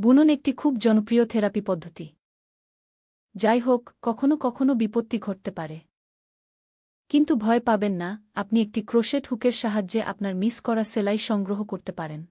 বুনন একটি খুব জনপ্রিয় থেরাপি পদ্ধতি। যাই হোক কখনো কখনো বিপত্তি ঘটতে পারে। কিন্তু ভয় পাবেন না, আপনি একটি ক্রোশেট হুকের সাহায্যে আপনার মিস করা সেলাই সংগ্রহ করতে পারেন।